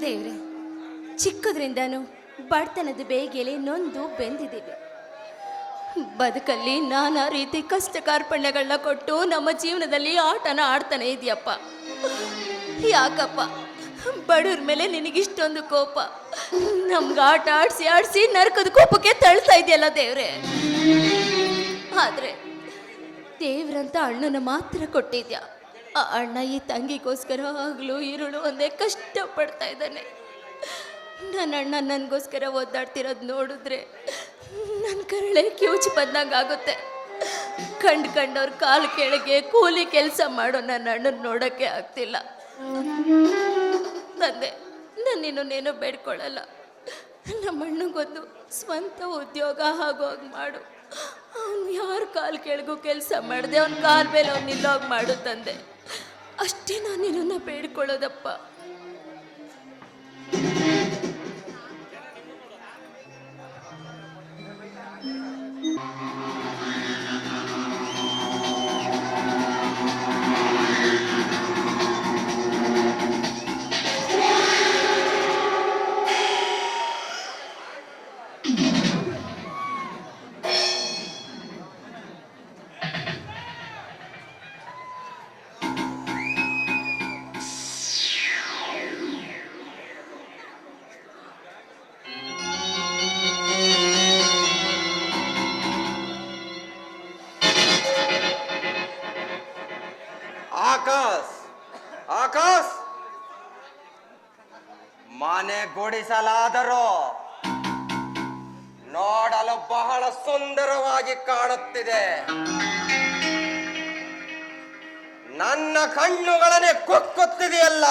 ದೇವ್ರೆ, ಚಿಕ್ಕದ್ರಿಂದನೂ ಬಡತನದ ಬೇಗೆಲೆ ನೊಂದು ಬೆಂದಿದ್ದೀವಿ. ಬದುಕಲ್ಲಿ ನಾನಾ ರೀತಿ ಕಷ್ಟ ಕಾರ್ಪಣ್ಯಗಳನ್ನ ಕೊಟ್ಟು ನಮ್ಮ ಜೀವನದಲ್ಲಿ ಆಟನ ಆಡ್ತಾನೆ ಇದೆಯಪ್ಪ. ಯಾಕಪ್ಪ? ಬಡವ್ರ ಮೇಲೆ ನಿನಗಿಷ್ಟೊಂದು ಕೋಪ. ನಮ್ಗೆ ಆಟ ಆಡಿಸಿ ಆಡಿಸಿ ನರಕದ ಕೋಪಕ್ಕೆ ತಳ್ತಾ ಇದೆಯಲ್ಲ ದೇವ್ರೆ? ಆದ್ರೆ ದೇವ್ರಂತ ಅಣ್ಣನ ಮಾತ್ರ ಕೊಟ್ಟಿದ್ಯಾ? ಆ ಅಣ್ಣ ಈ ತಂಗಿಗೋಸ್ಕರ ಆಗಲೂ ಇರುಳು ಒಂದೇ ಕಷ್ಟಪಡ್ತಾ ಇದ್ದಾನೆ. ನನ್ನ ಅಣ್ಣ ನನಗೋಸ್ಕರ ಒದ್ದಾಡ್ತಿರೋದು ನೋಡಿದ್ರೆ ನನ್ನ ಕರಳೆ ಕಿವುಚಿ ಬಂದಂಗೆ ಆಗುತ್ತೆ. ಕಂಡು ಕಂಡವ್ರ ಕಾಲು ಕೆಳಗೆ ಕೂಲಿ ಕೆಲಸ ಮಾಡೋ ನನ್ನ ಅಣ್ಣನ ನೋಡೋಕ್ಕೆ ಆಗ್ತಿಲ್ಲ. ತಂದೆ ನಾನು ಇನ್ನೊಂದೇನು ಬೇಡ್ಕೊಳ್ಳಲ್ಲ ನಮ್ಮ ಗೊತ್ತು ಸ್ವಂತ ಉದ್ಯೋಗ ಆಗೋಗ್ ಮಾಡು. ಅವ್ನು ಯಾರ ಕಾಲು ಕೆಳಗೂ ಕೆಲಸ ಮಾಡಿದೆ, ಅವ್ನ ಕಾಲ ಮೇಲೆ ಅವ್ನು ನಿಲ್ಲೋಗಿ ಮಾಡು ತಂದೆ. ಅಷ್ಟೇ ನಾನು ನಿನ್ನನ್ನು ಬೇಡ್ಕೊಳ್ಳೋದಪ್ಪ. ಗುಡಿಸಲಾದರೂ ನೋಡಲು ಬಹಳ ಸುಂದರವಾಗಿ ಕಾಣುತ್ತಿದೆ. ನನ್ನ ಕಣ್ಣುಗಳನ್ನೇ ಕುಕ್ಕುತ್ತಿದೆಯಲ್ಲ?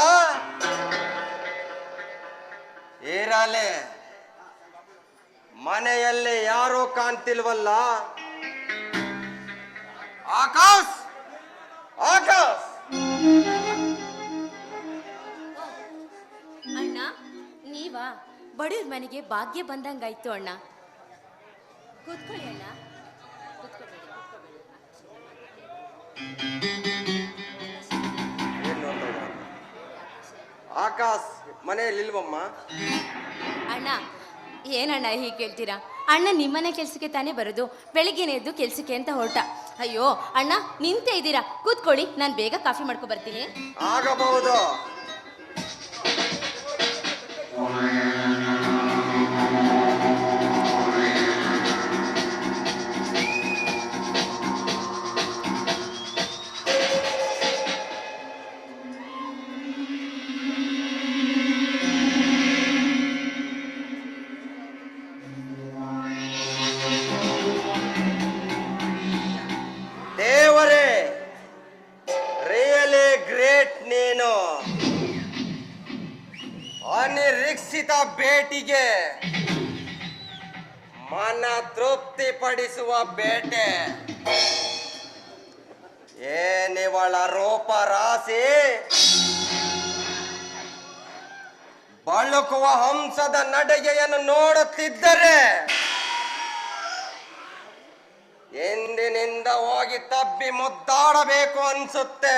ಇರಲಿ ಮನೆಯಲ್ಲಿ ಯಾರು ಕಾಣ್ತಿಲ್ವಲ್ಲ? ಆಕಾಶ್ ಆಕಾಶ್! ಬಡವ್ರ ಮನೆಗೆ ಭಾಗ್ಯ ಬಂದಂಗಾಯ್ತು ಅಣ್ಣ. ಕೂತ್ಕೊಳ್ಳಿ ಅಣ್ಣ? ಆಕಾಶ್ ಮನೆಯಲ್ಲಿಲ್ವಮ್ಮ ಅಣ್ಣ ಏನಣ್ಣ ಹೀಗೆ ಕೇಳ್ತೀರಾ? ಅಣ್ಣ ನಿಮ್ಮನೆ ಕೆಲ್ಸಕ್ಕೆ ತಾನೇ ಬರೋದು ಬೆಳಿಗ್ಗೆನೆ ಎದ್ದು ಕೆಲ್ಸಕ್ಕೆ ಅಂತ ಹೊರಟ. ಅಯ್ಯೋ ಅಣ್ಣ ನಿಂತೇ ಇದ್ದೀರಾ? ಕೂತ್ಕೊಳ್ಳಿ ನಾನು ಬೇಗ ಕಾಫಿ ಮಾಡ್ಕೊ ಬರ್ತೀನಿ. ಆಗಬಹುದು. ಭೇಟಿಗೆ ಮನ ತೃಪ್ತಿಪಡಿಸುವ ಬೇಟೆ ಏನಿವಳ ರೂಪ ರಾಶಿ? ಬಳುಕುವ ಹಂಸದ ನಡಿಗೆಯನ್ನು ನೋಡುತ್ತಿದ್ದರೆ ಎಂದಿನಿಂದ ಹೋಗಿ ತಬ್ಬಿ ಮುದ್ದಾಡಬೇಕು ಅನ್ಸುತ್ತೆ.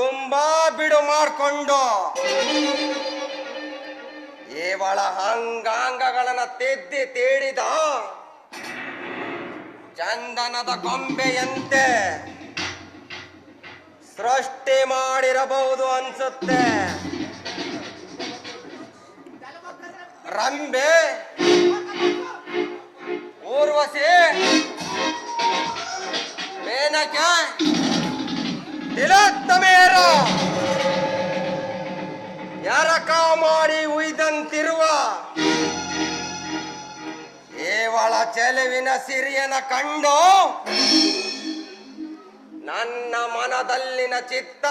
ತುಂಬಾ ಬಿಡು ಮಾಡಿಕೊಂಡು. ಇವಳ ಅಂಗಾಂಗಗಳನ್ನ ತೆದ್ದಿ ತೇಡಿದ ಚಂದನದ ಗೊಂಬೆಯಂತೆ ಸೃಷ್ಟಿ ಮಾಡಿರಬಹುದು ಅನ್ಸುತ್ತೆ. ರಂಬೆ ಚೆಲುವಿನ ಸಿರಿಯನ ಕಂಡು ನನ್ನ ಮನದಲ್ಲಿನ ಚಿತ್ತ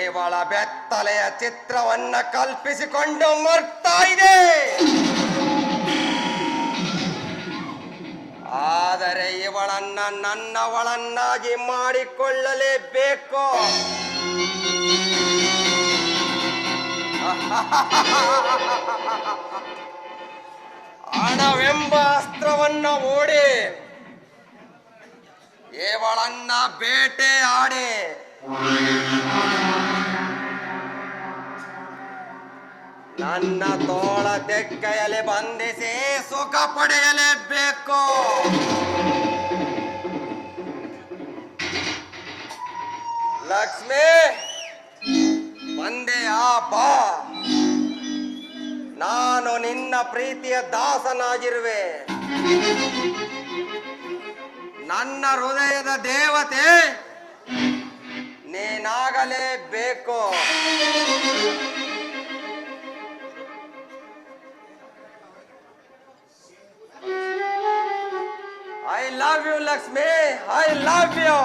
ಏವಳ ಬೆತ್ತಲೆಯ ಚಿತ್ರವನ್ನ ಕಲ್ಪಿಸಿಕೊಂಡು ಮರ್ತಾ ಇದೆ. ಆದರೆ ಇವಳನ್ನ ನನ್ನವಳನ್ನಾಗಿ ಮಾಡಿಕೊಳ್ಳಲೇಬೇಕು. ಹಣವೆಂಬ ಅಸ್ತ್ರವನ್ನ ಓಡಿ ಏವಳನ್ನ ಬೇಟೆ ಆಡಿ. ನನ್ನ ತೋಳ ತೆಕ್ಕೆಯಲ್ಲಿ ಬಂಧಿಸಿ ಸುಖ ಪಡೆಯಲೇಬೇಕು. ಲಕ್ಷ್ಮಿ, ಬಂದೆಯಾ ಬಾ. ಪ್ರೀತಿಯ ದಾಸನಾಗಿರುವೆ. ನನ್ನ ಹೃದಯದ ದೇವತೆ ನೀನಾಗಲೇಬೇಕು. I love you Lakshmi I love you